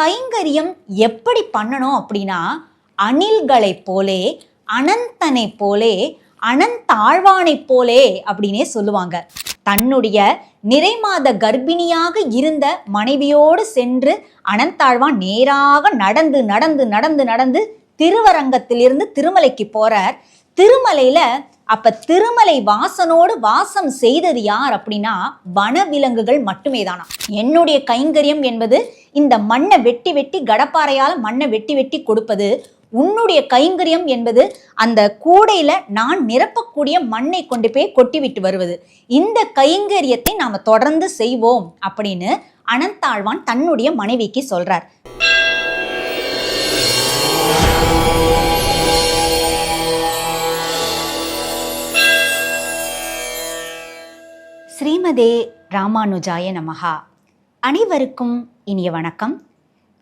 கைங்கரியம் எப்படி பண்ணணும் அப்படின்னா அணில்களைப் போலே அனந்தனைப் போலே அனந்தாழ்வானைப் போலே அப்படின்னே சொல்லுவாங்க. தன்னுடைய நிறைமாத கர்ப்பிணியாக இருந்த மனைவியோடு சென்று அனந்தாழ்வான் நேராக நடந்து நடந்து நடந்து நடந்து திருவரங்கத்திலிருந்து திருமலைக்கு போறார். திருமலையில அப்ப திருமலை வாசனோடு வாசம் செய்தது யார் அப்படின்னா வனவிலங்குகள் மட்டுமே தானா என்னுடைய கைங்கரியம் என்பது இந்த மண்ணை வெட்டி வெட்டி கடப்பாறையால் மண்ணை வெட்டி வெட்டி கொடுப்பது உன்னுடைய கைங்கரியம் என்பது அந்த கூடையில நான் நிரப்பக்கூடிய மண்ணை கொண்டு போய் கொட்டிவிட்டு வருவது. இந்த கைங்கரியத்தை நாம தொடர்ந்து செய்வோம் அப்படின்னு அனந்தாழ்வான் தன்னுடைய மனைவிக்கு சொல்றார். ஸ்ரீமதே ராமானுஜாய நமஹா. அனைவருக்கும் இனிய வணக்கம்.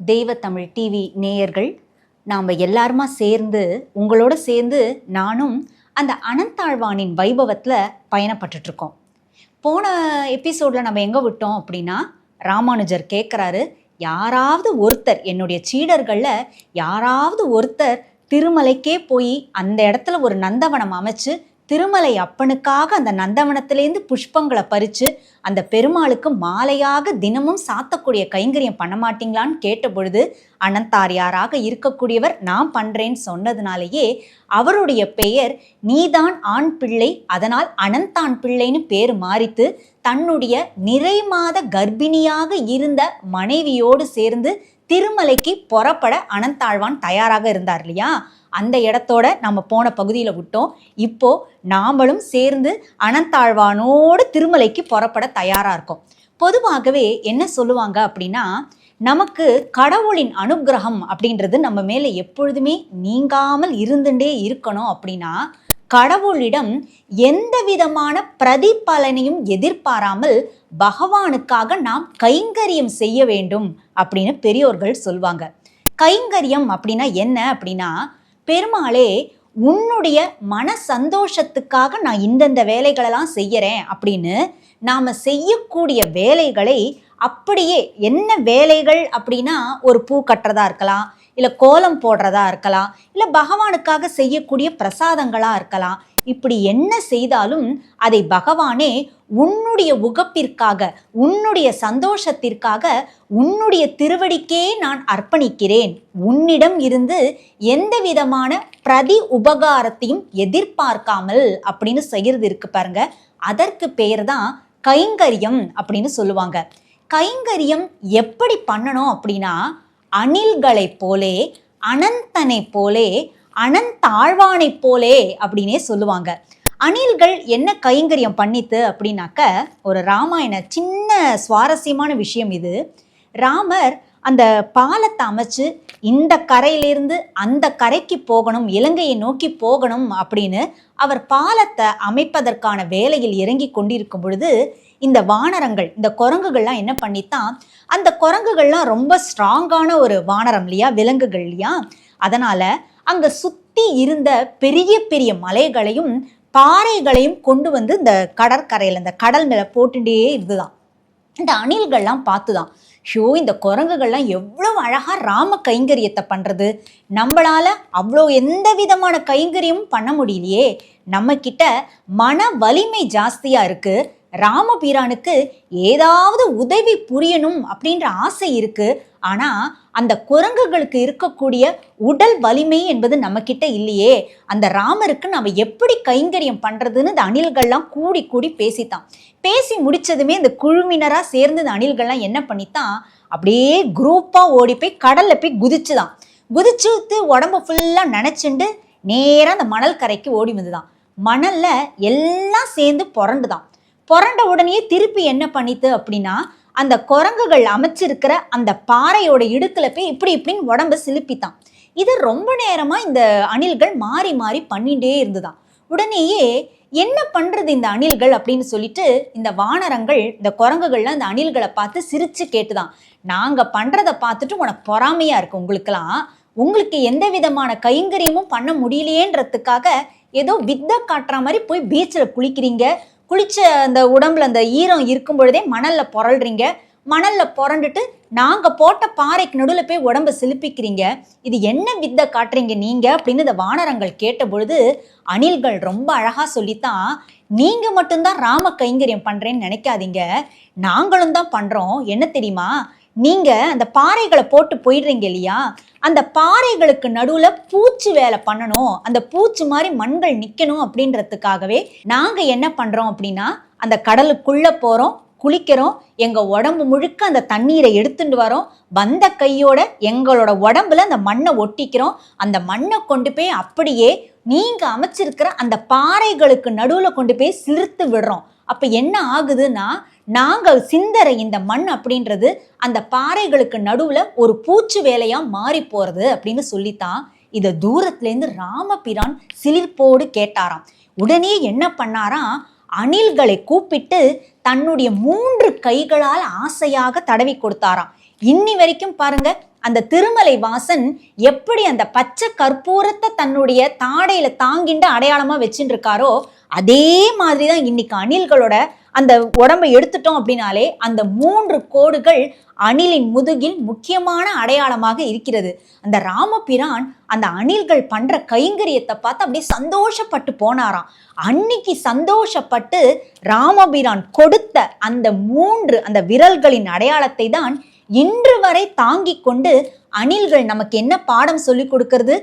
தெய்வ தமிழ் டிவி நேயர்கள் நாம் எல்லாருமா சேர்ந்து உங்களோட சேர்ந்து நானும் அந்த அனந்தாழ்வானின் வைபவத்தில் பயணப்பட்டுட்ருக்கோம். போன எபிசோடில் நம்ம எங்கே விட்டோம் அப்படின்னா ராமானுஜர் கேட்குறாரு யாராவது ஒருத்தர் என்னுடைய சீடர்களில் யாராவது ஒருத்தர் திருமலைக்கே போய் அந்த இடத்துல ஒரு நந்தவனம் அமைச்சு திருமலை அப்பனுக்காக அந்த நந்தவனத்திலேருந்து புஷ்பங்களை பறித்து அந்த பெருமாளுக்கு மாலையாக தினமும் சாத்தக்கூடிய கைங்கரியம் பண்ண மாட்டீங்களான்னு கேட்ட பொழுது அனந்தாரியாராக இருக்கக்கூடியவர் நான் பண்ணுறேன்னு சொன்னதுனாலேயே அவருடைய பெயர் நீதான் ஆண் பிள்ளை அதனால் அனந்தான் பிள்ளைன்னு பேர் மாறித்து தன்னுடைய நிறைமாத கர்ப்பிணியாக இருந்த மனைவியோடு சேர்ந்து திருமலைக்கு புறப்பட அனந்தாழ்வான் தயாராக இருந்தார் இல்லையா? அந்த இடத்தோட நம்ம போன பகுதியில் விட்டோம். இப்போது நாமளும் சேர்ந்து அனந்தாழ்வானோடு திருமலைக்கு புறப்பட தயாராக இருக்கோம். பொதுவாகவே என்ன சொல்லுவாங்க அப்படின்னா நமக்கு கடவுளின் அனுக்கிரகம் அப்படின்றது நம்ம மேலே எப்பொழுதுமே நீங்காமல் இருந்துட்டே இருக்கணும் அப்படின்னா கடவுளிடம் எந்த விதமான பிரதிபலனையும் எதிர்பாராமல் பகவானுக்காக நாம் கைங்கரியம் செய்ய வேண்டும் அப்படின்னு பெரியோர்கள் சொல்வாங்க. கைங்கரியம் அப்படின்னா என்ன அப்படின்னா பெருமாளே உன்னுடைய மன சந்தோஷத்துக்காக நான் இந்தந்த வேலைகளெல்லாம் செய்யறேன் அப்படின்னு நாம் செய்யக்கூடிய வேலைகளை அப்படியே என்ன வேலைகள் அப்படின்னா ஒரு பூ கட்டுறதா இருக்கலாம் இல்லை கோலம் போடுறதா இருக்கலாம் இல்லை பகவானுக்காக செய்யக்கூடிய பிரசாதங்களாக இருக்கலாம். இப்படி என்ன செய்தாலும் அதை பகவானே உன்னுடைய உகப்பிற்காக உன்னுடைய சந்தோஷத்திற்காக உன்னுடைய திருவடிக்கே நான் அர்ப்பணிக்கிறேன். உன்னிடம் இருந்து எந்த விதமான பிரதி உபகாரத்தையும் எதிர்பார்க்காமல் அப்படின்னு செய்கிறது இருக்கு பாருங்க. அதற்கு பெயர் தான் கைங்கரியம் அப்படின்னு சொல்லுவாங்க. கைங்கரியம் எப்படி பண்ணணும் அப்படின்னா அணில்களைப் போலே அனந்தனைப் போலே அனந்தாழ்வானைப் போலே அப்படின்னே சொல்லுவாங்க. அணில்கள் என்ன கைங்கரியம் பண்ணித்து அப்படின்னாக்க ஒரு ராமாயண சின்ன சுவாரஸ்யமான விஷயம் இது. ராமர் அந்த பாலத்தை அமைச்சு இந்த கரையிலிருந்து அந்த கரைக்கு போகணும் இலங்கையை நோக்கி போகணும் அப்படின்னு அவர் பாலத்தை அமைப்பதற்கான வேலையில் இறங்கி கொண்டிருக்கும் பொழுது இந்த வானரங்கள் இந்த குரங்குகள்லாம் என்ன பண்ணித்தான் அந்த குரங்குகள்லாம் ரொம்ப ஸ்ட்ராங்கான ஒரு வானரம் இல்லையா விலங்குகள் இல்லையா? அதனால அங்கே சுற்றி இருந்த பெரிய பெரிய மலைகளையும் பாறைகளையும் கொண்டு வந்து இந்த கடற்கரையில் இந்த கடல் மேலே போட்டுட்டே இருந்துதான். இந்த அணில்கள்லாம் பார்த்துதான். ஷோ இந்த குரங்குகள்லாம் எவ்வளோ அழகாக ராம கைங்கரியத்தை பண்ணுறது நம்மளால் அவ்வளோ எந்த விதமான கைங்கரியமும் பண்ண முடியலையே. நம்ம மன வலிமை ஜாஸ்தியாக இருக்குது ராமபீரானுக்கு ஏதாவது உதவி புரியணும் அப்படின்ற ஆசை இருக்கு. ஆனா அந்த குரங்குகளுக்கு இருக்கக்கூடிய உடல் வலிமை என்பது நம்ம கிட்ட இல்லையே. அந்த ராமருக்கு நம்ம எப்படி கைங்கரியம் பண்றதுன்னு இந்த அணில்கள்லாம் கூடி கூடி பேசித்தான். பேசி முடிச்சதுமே இந்த குழுவினரா சேர்ந்து இந்த அணில்கள்லாம் என்ன பண்ணித்தான் அப்படியே குரூப்பா ஓடி போய் கடல்ல போய் குதிச்சுதான். குதிச்சுட்டு உடம்பு ஃபுல்லா நினைச்சுண்டு நேராக அந்த மணல் கரைக்கு ஓடி வந்துதான். மணல்ல எல்லாம் சேர்ந்து புரண்டுதான். புரண்ட உடனே திருப்பி என்ன பண்ணித்து அப்படின்னா அந்த குரங்குகள் அமைச்சிருக்கிற அந்த பாறையோட இடுக்குல போய் இப்படி இப்படின்னு உடம்ப சிலுப்பித்தான். இது ரொம்ப நேரமாக இந்த அணில்கள் மாறி மாறி பண்ணிகிட்டே இருந்துதான். உடனேயே என்ன பண்ணுறது இந்த அணில்கள் அப்படின்னு சொல்லிட்டு இந்த வானரங்கள் இந்த குரங்குகள்லாம் இந்த அணில்களை பார்த்து சிரித்து கேட்டுதான். நாங்கள் பண்ணுறதை பார்த்துட்டு உனக்கு பொறாமையாக இருக்கு உங்களுக்கெல்லாம். உங்களுக்கு எந்த விதமான கைங்கரியமும் பண்ண முடியலையேன்றதுக்காக ஏதோ வித்தை காட்டுற மாதிரி போய் பீச்சில் குளிக்கிறீங்க. குளிச்ச அந்த உடம்புல அந்த ஈரம் இருக்கும் பொழுதே மணல்ல புரள்றீங்க மணல்ல புரண்டுட்டு நாங்க போட்ட பாறைக்கு நடுவில் போய் உடம்ப சிலுப்பிக்கிறீங்க. இது என்ன வித்தை காட்டுறீங்க நீங்க? அப்படின்னு இந்த வானரங்கள் கேட்ட பொழுது அணில்கள் ரொம்ப அழகா சொல்லித்தான் நீங்க மட்டும்தான் ராம கைங்கரியம் பண்றேன்னு நினைக்காதீங்க. நாங்களும் தான் பண்றோம். என்ன தெரியுமா? நீங்கள் அந்த பாறைகளை போட்டு போயிடுறீங்க இல்லையா? அந்த பாறைகளுக்கு நடுவில் பூச்சி வேலை பண்ணணும். அந்த பூச்சி மாதிரி மண்கள் நிற்கணும் அப்படின்றதுக்காகவே நாங்கள் என்ன பண்ணுறோம் அப்படின்னா அந்த கடலுக்குள்ளே போகிறோம் குளிக்கிறோம். எங்கள் உடம்பு முழுக்க அந்த தண்ணீரை எடுத்துட்டு வரோம். வந்த கையோட எங்களோட உடம்புல அந்த மண்ணை ஒட்டிக்கிறோம். அந்த மண்ணை கொண்டு போய் அப்படியே நீங்கள் அமைச்சிருக்கிற அந்த பாறைகளுக்கு நடுவில் கொண்டு போய் சிரித்து விடுறோம். அப்போ என்ன ஆகுதுன்னா நாங்கள் சிந்தற இந்த மண் அப்படின்றது அந்த பாறைகளுக்கு நடுவுல ஒரு பூச்சு வேலையா மாறி போறது அப்படின்னு சொல்லித்தான் இதை தூரத்துலேருந்து ராமபிரான் சிலிர்ப்போடு கேட்டாராம். உடனே என்ன பண்ணாராம்? அணில்களை கூப்பிட்டு தன்னுடைய மூன்று கைகளால் ஆசையாக தடவி கொடுத்தாராம். இன்னி வரைக்கும் பாருங்க அந்த திருமலை வாசன் எப்படி அந்த பச்சை கற்பூரத்தை தன்னுடைய தாடையில தாங்கிண்டு அடையாளமா வச்சுட்டு இருக்காரோ அதே மாதிரி தான் இன்னைக்கு அணில்களோட அந்த உடம்பை எடுத்துட்டோம் அப்படின்னாலே அந்த மூன்று கோடுகள் அணிலின் முதுகில் முக்கியமான அடையாளமாக இருக்கிறது. அந்த ராமபிரான் அந்த அணில்கள் பண்ற கைங்கரியத்தை பார்த்து அப்படியே சந்தோஷப்பட்டு போனாராம். அன்னைக்கு சந்தோஷப்பட்டு ராமபிரான் கொடுத்த அந்த மூன்று அந்த விரல்களின் அடையாளத்தை தான் இன்று வரை தாங்கிக் கொண்டு அணில்கள் நமக்கு என்ன பாடம் சொல்லி கொடுக்கிறது?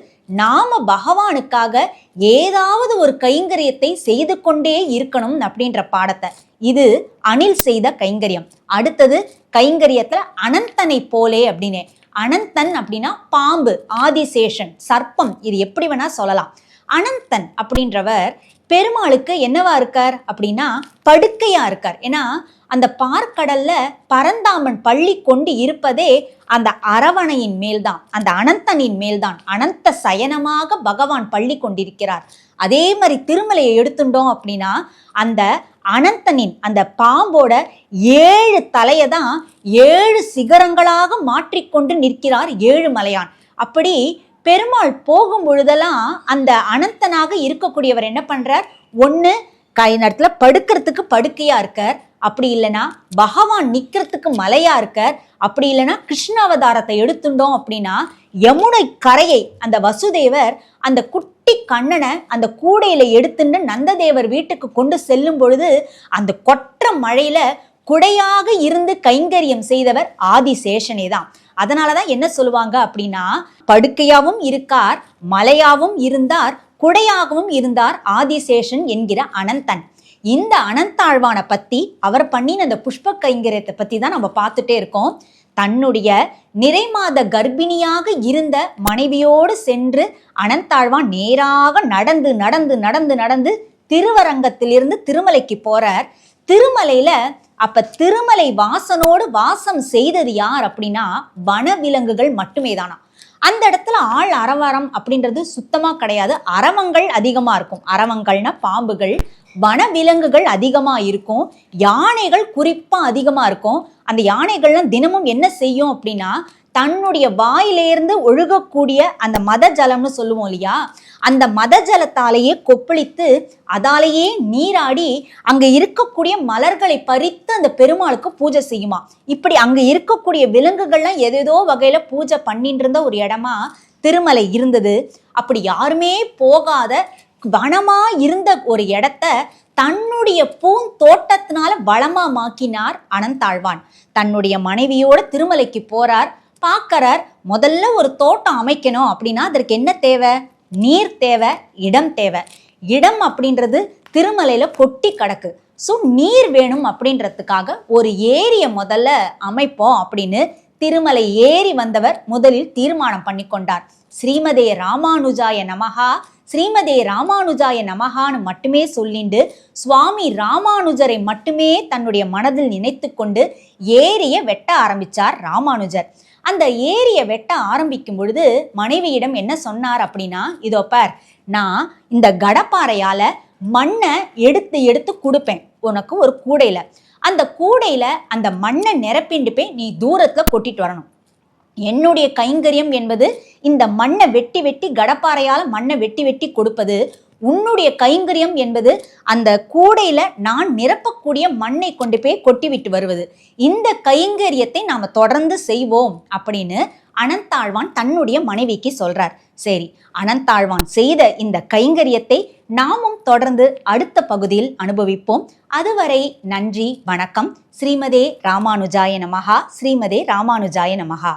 நாம பகவானுக்காக ஏதாவது ஒரு கைங்கரியத்தை செய்து கொண்டே இருக்கணும் அப்படின்ற பாடத்தை. இது அணில் செய்த கைங்கரியம். அடுத்தது கைங்கரியத்துல அனந்தனை போலே அப்படின்னு. அனந்தன் அப்படின்னா பாம்பு ஆதிசேஷன் சர்ப்பம் இது எப்படி வேணா சொல்லலாம். அனந்தன் அப்படின்றவர் பெருமாளுக்கு என்னவா இருக்கார் அப்படின்னா படுக்கையா இருக்கார். ஏன்னா அந்த பார்க்கடல்ல பரந்தாமன் பள்ளி கொண்டு இருப்பதே அந்த அரவணையின் மேல்தான் அந்த அனந்தனின் மேல்தான் அனந்த சயனமாக பகவான் பள்ளி கொண்டிருக்கிறார். அதே மாதிரி திருமலையை எடுத்துட்டோம் அப்படின்னா அந்த அனந்தனின் அந்த பாம்போட ஏழு தலையை தான் ஏழு சிகரங்களாக மாற்றிக்கொண்டு நிற்கிறார் ஏழு மலையான் அப்படி பெருமாள் போகும் பொழுதெல்லாம் அந்த அனந்தனாக இருக்கக்கூடியவர் என்ன பண்றார்? ஒன்று கை நேரத்தில் படுக்கிறதுக்கு படுக்கையா இருக்கார். அப்படி இல்லைன்னா பகவான் நிற்கிறதுக்கு மலையா இருக்கார். அப்படி இல்லைன்னா கிருஷ்ண அவதாரத்தை எடுத்துட்டோம் அப்படின்னா யமுனை கரையை அந்த வசுதேவர் அந்த குட்டி கண்ணனை அந்த கூடையில எடுத்துட்டு நந்ததேவர் வீட்டுக்கு கொண்டு செல்லும் பொழுது அந்த கொற்ற மழையில குடையாக இருந்து கைங்கரியம் செய்தவர் ஆதிசேஷனே தான் அதனால தான் என்ன சொல்லுவாங்க அப்படின்னா படுக்கையாவும் இருக்கார் மலையாவும் இருந்தார் குடையாகவும் இருந்தார் ஆதிசேஷன் என்கிற அனந்தன். இந்த அனந்தாழ்வானை பத்தி அவர் பண்ணின அந்த புஷ்ப கைங்கரியத்தை பத்தி தான் நம்ம பார்த்துட்டே இருக்கோம். தன்னுடைய நிறைமாத கர்ப்பிணியாக இருந்த மனைவியோடு சென்று அனந்தாழ்வான் நேராக நடந்து நடந்து நடந்து நடந்து திருவரங்கத்திலிருந்து திருமலைக்கு போறார். திருமலையில அப்ப திருமலை வாசனோடு வாசம் செய்தது யார் அப்படின்னா வனவிலங்குகள் மட்டுமே தானா அந்த இடத்துல ஆள் அரவரம் அப்படின்றது சுத்தமா கிடையாது. அரவங்கள் அதிகமா இருக்கும். அரவங்கள்னா பாம்புகள் வனவிலங்குகள் அதிகமா இருக்கும். யானைகள் குறிப்பா அதிகமா இருக்கும். அந்த யானைகள்லாம் தினமும் என்ன செய்யும் அப்படின்னா தன்னுடைய வாயிலேருந்து ஒழுகக்கூடிய அந்த மத ஜலம்னு சொல்லுவோம் இல்லையா? அந்த மத ஜலத்தாலேயே கொப்பளித்து அதாலேயே நீராடி அங்க இருக்கக்கூடிய மலர்களை பறித்து அந்த பெருமாளுக்கு பூஜை செய்யுமா? இப்படி அங்க இருக்கக்கூடிய விலங்குகள்லாம் எதேதோ வகையில பூஜை பண்ணிட்டு இருந்த ஒரு இடமா திருமலை இருந்தது. அப்படி யாருமே போகாத வனமா இருந்த ஒரு இடத்த தன்னுடைய பூந்தோட்டத்தினால வளமா மாக்கினார் அனந்தாழ்வான் தன்னுடைய மனைவியோட திருமலைக்கு போறார். பார்க்கறார் முதல்ல ஒரு தோட்டம் அமைக்கணும் அப்படின்னா அதற்கு என்ன தேவை? நீர் தேவை இடம் தேவை. இடம் அப்படின்றது திருமலையில் கொட்டி கிடக்கு. ஸோ நீர் வேணும் அப்படின்றதுக்காக ஒரு ஏரியை முதல்ல அமைப்போம் அப்படின்னு திருமலை ஏறி வந்தவர் முதலில் தீர்மானம் பண்ணி கொண்டார். ஸ்ரீமதே ராமானுஜாய நமகா ஸ்ரீமதே ராமானுஜாய நமகான்னு மட்டுமே சொல்லிண்டு சுவாமி ராமானுஜரை மட்டுமே தன்னுடைய மனதில் நினைத்து கொண்டு ஏரியை வெட்ட ஆரம்பிச்சார் ராமானுஜர். அந்த ஏரியை வெட்ட ஆரம்பிக்கும் பொழுது மனைவியிடம் என்ன சொன்னார் அப்படின்னா இதோ பார் நான் இந்த கடப்பாறையால மண்ணை எடுத்து எடுத்து கொடுப்பேன். உனக்கு ஒரு கூடையில. அந்த கூடையில அந்த மண்ணை நிரப்பிண்டு போய் நீ தூரத்துல கொட்டிட்டு வரணும். என்னுடைய கைங்கரியம் என்பது இந்த மண்ணை வெட்டி வெட்டி கடப்பாறையால் மண்ணை வெட்டி வெட்டி கொடுப்பது உன்னுடைய கைங்கரியம் என்பது அந்த கூடையில நான் நிரப்பக்கூடிய மண்ணை கொண்டு போய் கொட்டிவிட்டு வருவது. இந்த கைங்கரியத்தை நாம தொடர்ந்து செய்வோம் அப்படின்னு அனந்தாழ்வான் தன்னுடைய மனைவிக்கு சொல்றார். சரி அனந்தாழ்வான் செய்த இந்த கைங்கரியத்தை நாமும் தொடர்ந்து அடுத்த பகுதியில் அனுபவிப்போம். அதுவரை நன்றி வணக்கம். ஸ்ரீமதே ராமானுஜாய நமகா ஸ்ரீமதே ராமானுஜாய நமகா